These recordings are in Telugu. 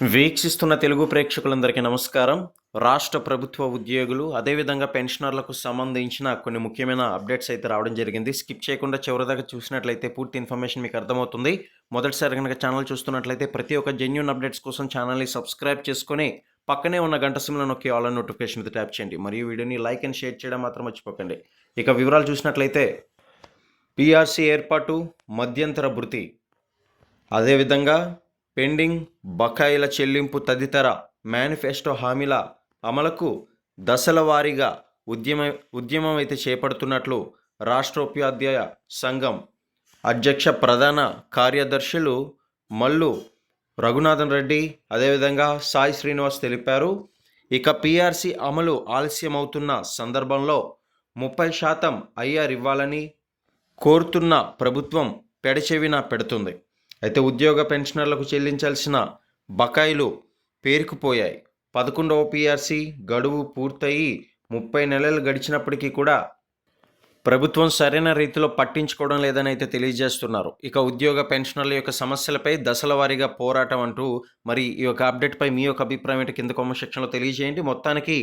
వీక్షిస్తున్న తెలుగు ప్రేక్షకులందరికీ నమస్కారం. రాష్ట్ర ప్రభుత్వ ఉద్యోగులు అదేవిధంగా పెన్షనర్లకు సంబంధించిన కొన్ని ముఖ్యమైన అప్డేట్స్ అయితే రావడం జరిగింది. స్కిప్ చేయకుండా చివరిదాకా చూసినట్లయితే పూర్తి ఇన్ఫర్మేషన్ మీకు అర్థమవుతుంది. మొదటిసారి కనుక ఛానల్ చూస్తున్నట్లయితే ప్రతి ఒక్క జెన్యున్ అప్డేట్స్ కోసం ఛానల్ని సబ్స్క్రైబ్ చేసుకొని పక్కనే ఉన్న గంట సిమ్లో నొక్కి ఆల్ నోటిఫికేషన్ మీద ట్యాప్ చేయండి. మరియు వీడియోని లైక్ అండ్ షేర్ చేయడం మాత్రం మర్చిపోకండి. ఇక వివరాలు చూసినట్లయితే పీఆర్సీ ఏర్పాటు మధ్యంతర భృతి అదేవిధంగా పెండింగ్ బకాయిల చెల్లింపు తదితర మేనిఫెస్టో హామీల అమలుకు దశల వారీగా ఉద్యమ ఉద్యమం అయితే చేపడుతున్నట్లు రాష్ట్రోపాధ్యాయ సంఘం అధ్యక్ష ప్రధాన కార్యదర్శులు మల్లు రఘునాథన్ రెడ్డి అదేవిధంగా సాయి శ్రీనివాస్ తెలిపారు. ఇక పిఆర్సి అమలు ఆలస్యమవుతున్న సందర్భంలో ముప్పై శాతం ఐఆర్ ఇవ్వాలని కోరుతున్న ప్రభుత్వం పెడచెవిన పెడుతుంది. అయితే ఉద్యోగ పెన్షనర్లకు చెల్లించాల్సిన బకాయిలు పేరుకుపోయాయి. పదకొండవ పిఆర్సి గడువు పూర్తయి ముప్పై నెలలు గడిచినప్పటికీ కూడా ప్రభుత్వం సరైన రీతిలో పట్టించుకోవడం లేదని అయితే తెలియజేస్తున్నారు. ఇక ఉద్యోగ పెన్షనర్ల యొక్క సమస్యలపై దశల వారీగా పోరాటం అంటూ మరి ఈ యొక్క అప్డేట్పై మీ యొక్క అభిప్రాయం ఏంటి? కింద కామెంట్ సెక్షన్లో తెలియజేయండి. మొత్తానికి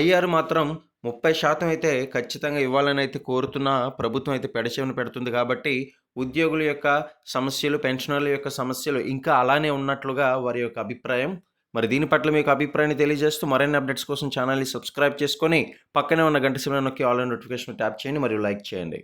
ఐఆర్ మాత్రం ముప్పై శాతం అయితే ఖచ్చితంగా ఇవ్వాలని అయితే కోరుతున్న ప్రభుత్వం అయితే పెడచెవిన పెడుతుంది కాబట్టి ఉద్యోగుల యొక్క సమస్యలు పెన్షనర్ల యొక్క సమస్యలు ఇంకా అలానే ఉన్నట్లుగా వారి యొక్క అభిప్రాయం. మరి దీని పట్ల మీకు అభిప్రాయాన్ని తెలియజేస్తూ మరిన్ని అప్డేట్స్ కోసం ఛానల్ని సబ్స్క్రైబ్ చేసుకొని పక్కనే ఉన్న గంట సమయం నొక్కి ఆల్ నోటిఫికేషన్ ట్యాప్ చేయండి మరియు లైక్ చేయండి.